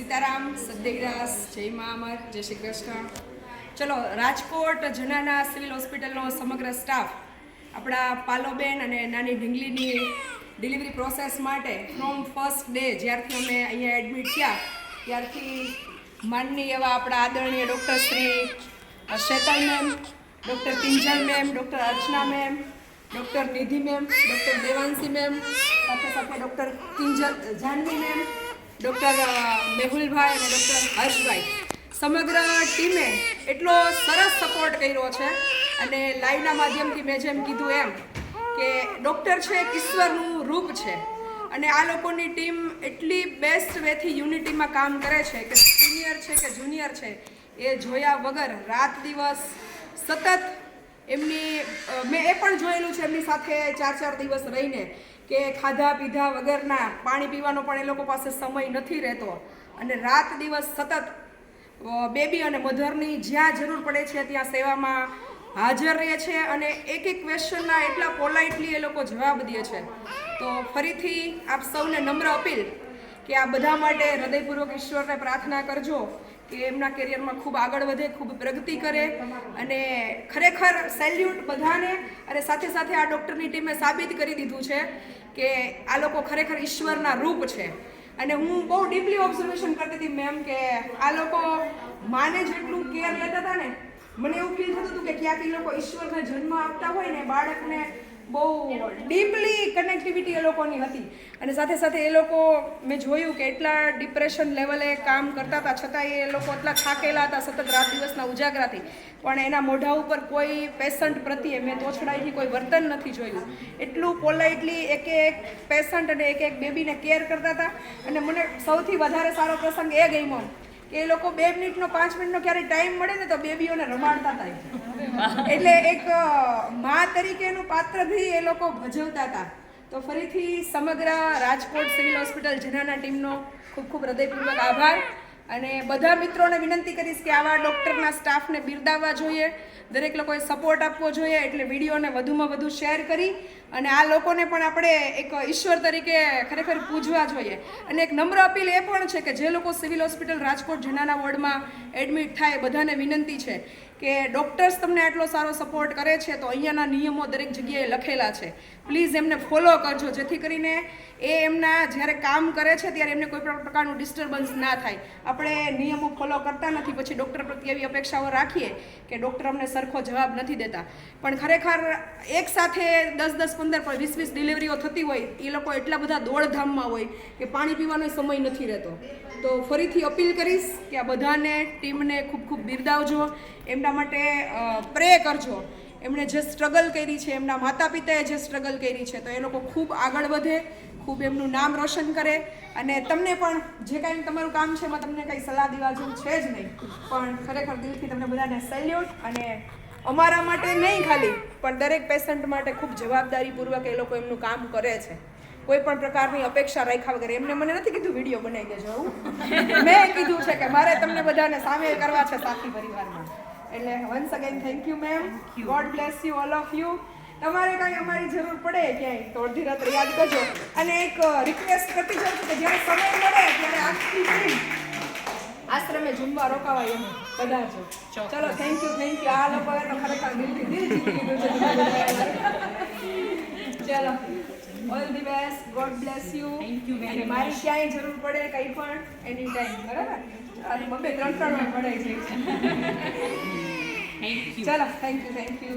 સીતારામ, સદ્યગ્રાસ, જય મા જય શ્રી કૃષ્ણ. ચલો, રાજકોટ જનાના સિવિલ હોસ્પિટલનો સમગ્ર સ્ટાફ, આપણા પાલોબેન અને નાની ઢીંગલીની ડિલિવરી પ્રોસેસ માટે ફ્રોમ ફર્સ્ટ ડે જ્યારથી અમે અહીંયા એડમિટ થયા, ત્યારથી માનની એવા આપણા આદરણીય doctor Shri Shetal ma'am, doctor Kinjal ma'am, doctor Archana ma'am, doctor Nidhi ma'am, doctor Devanshi ma'am, સાથે સાથે doctor Kinjal Janvi ma'am doctor Mehulbhai અને ડૉક્ટર હર્ષભાઈ. સમગ્ર ટીમે એટલો સરસ સપોર્ટ કર્યો છે અને લાઈવના માધ્યમથી મેં જેમ કીધું એમ કે ડૉક્ટર છે એક ઈશ્વરનું રૂપ છે. અને આ લોકોની ટીમ એટલી બેસ્ટ વેથી યુનિટીમાં કામ કરે છે કે સિનિયર છે કે જુનિયર છે એ જોયા વગર રાત દિવસ સતત એમની મેં એ પણ જોયેલું છે એમની સાથે ચાર ચાર દિવસ રહીને કે ખાધા પીધા વગરના પાણી પીવાનો પણ એ લોકો પાસે સમય નથી રહેતો. અને રાત દિવસ સતત બેબી અને મધરની જ્યાં જરૂર પડે છે ત્યાં સેવામાં હાજર રહે છે અને એક એક ક્વેશ્ચનના એટલા પોલાઇટલી એ લોકો જવાબ દે છે. તો ફરીથી આપ સૌને નમ્ર અપીલ કે આ બધા માટે હૃદયપૂર્વક ઈશ્વરને પ્રાર્થના કરજો. કે એમના કેરિયરમાં ખૂબ આગળ વધે, ખૂબ પ્રગતિ કરે અને ખરેખર સેલ્યુટ બધાને અને સાથે સાથે આ ડૉક્ટરની ટીમે સાબિત કરી દીધું છે કે આ લોકો ખરેખર ઈશ્વરના રૂપ છે. અને હું બહુ ડીપલી ઓબ્ઝર્વેશન કરતી હતી મેમ કે આ લોકો માને જેટલું કેર લેતા હતા ને, મને એવું ફીલ થતું હતું કે ક્યાંક એ લોકો ઈશ્વરને જન્મ આપતા હોય ને, બાળકને બહુ ડીપલી કનેક્ટિવિટી એ લોકોની હતી. અને સાથે સાથે એ લોકો, મેં જોયું કે એટલા ડિપ્રેશન લેવલે કામ કરતા હતા છતાં એ લોકો એટલા થાકેલા હતા સતત રાત દિવસના ઉજાગરાથી. પણ એના મોઢા ઉપર કોઈ પેશન્ટ પ્રત્યે મેં તોછડાઈથી કોઈ વર્તન નથી જોયું. એટલું પોલાઇટલી એક એક પેશન્ટ અને એક એક બેબીને કેર કરતા હતા. અને મને સૌથી વધારે સારો પ્રસંગ એ ગમ્યો. કે એ લોકો બે મિનિટનો, પાંચ મિનિટનો ક્યારેય ટાઈમ મળે ને તો બેબીઓને રમાડતા હતા એટલે એક મા તરીકેનું પાત્ર બી એ લોકો ભજવતા હતા. તો ફરીથી સમગ્ર રાજકોટ સિવિલ હોસ્પિટલ જનાના ટીમનો ખૂબ ખૂબ હૃદયપૂર્વક આભાર. અને બધા મિત્રોને વિનંતી કરીશ કે આવા ડૉક્ટરના સ્ટાફને બિરદાવવા જોઈએ. દરેક લોકોએ સપોર્ટ આપવો જોઈએ એટલે વિડીયોને વધુમાં વધુ શેર કરી અને આ લોકોને પણ આપણે એક ઈશ્વર તરીકે ખરેખર પૂજવા જોઈએ. અને એક નમ્ર અપીલ એ પણ છે કે જે લોકો સિવિલ હોસ્પિટલ રાજકોટ જનાના વોર્ડમાં એડમિટ થાય બધાને વિનંતી છે. કે ડૉક્ટર્સ તમને આટલો સારો સપોર્ટ કરે છે તો અહીંયાના નિયમો દરેક જગ્યાએ લખેલા છે. પ્લીઝ એમને ફોલો કરજો, જેથી કરીને એ એમના જ્યારે કામ કરે છે ત્યારે એમને કોઈ પણ પ્રકારનું ડિસ્ટર્બન્સ ના થાય. આપણે નિયમો ફોલો કરતા નથી, પછી ડૉક્ટર પ્રત્યે એવી અપેક્ષાઓ રાખીએ કે ડૉક્ટર અમને સરખો જવાબ નથી દેતા. પણ ખરેખર એક સાથે દસ દસ, પંદર, પણ વીસ વીસ ડિલિવરીઓ થતી હોય, એ લોકો એટલા બધા દોડધામમાં હોય કે પાણી પીવાનો સમય નથી રહેતો. તો ફરીથી અપીલ કરીશ કે આ બધાને, ટીમને ખૂબ ખૂબ બિરદાવજો. એમના માટે પ્રે કરજો. એમણે જે સ્ટ્રગલ કરી છે, એમના માતા પિતાએ જે સ્ટ્રગલ કરી છે, તો એ લોકો ખૂબ આગળ વધે, ખૂબ એમનું નામ રોશન કરે. અને તમને પણ, જે કાંઈ તમારું કામ છે, એમાં તમને કંઈ સલાહ દેવા જેવું છે જ નહીં. પણ ખરેખર દિલથી તમને બધાને સેલ્યુટ અને અમારા માટે નહીં ખાલી, પણ દરેક પેશન્ટ માટે ખૂબ જવાબદારીપૂર્વક એ લોકો એમનું કામ કરે છે. કોઈ પણ પ્રકારની અપેક્ષા રાખ્યા વગર, એમને મને નથી કીધું વીડિયો બનાવી દેજો મેં કીધું છે કે મારે તમને બધાને સામેલ કરવા છે સાથી પરિવારમાં. એટલે once again thank you ma'am God bless you all of you તમારે કાંઈ અમારી જરૂર પડે ક્યાંય? તો અડધી રાત્રે યાદ કરજો. અને એક રિક્વેસ્ટ કરતી જાઉં છું કે જ્યારે સમય મળે ત્યારે આખી ટીમ આશ્રમે જુમવા રોકાવાય એમ. બધા પધારજો ચલો થેન્ક યુ થેન્ક યુ આ લોકોએ તો ખરેખર દિલથી દિલ જીતી લીધું છે ચલો the best God bless you અને મારી ક્યાંય જરૂર પડે કંઈ પણ એની ટાઈમ બરાબર? અને બબે ત્રણ ત્રણ વાર પડાઈ જાય છે ચલો થેન્ક યુ થેન્ક યુ